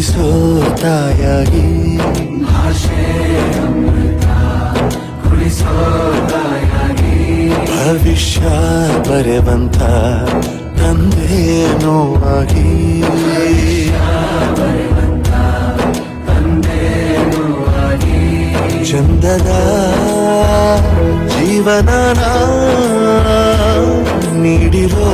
ಕುಡಿಸೋ ತಾಯಾಗಿ ಭವಿಷ್ಯ ಬರೆವಂತ ತಂದೇನೋ ಆಗಿ ಚಂದದ ಜೀವನನ ನೀಡಿರೋ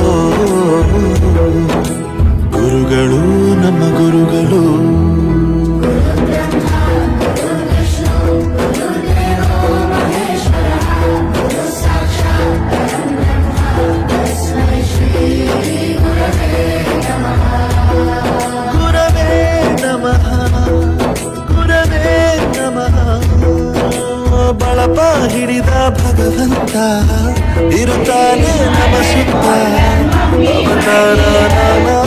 ಬಳಪ ಹಿಡಿದ ಭಗವಂತ. ಇರುತ್ತಾನೆ ನಮ ಸುತ್ತ ಅವತಾರ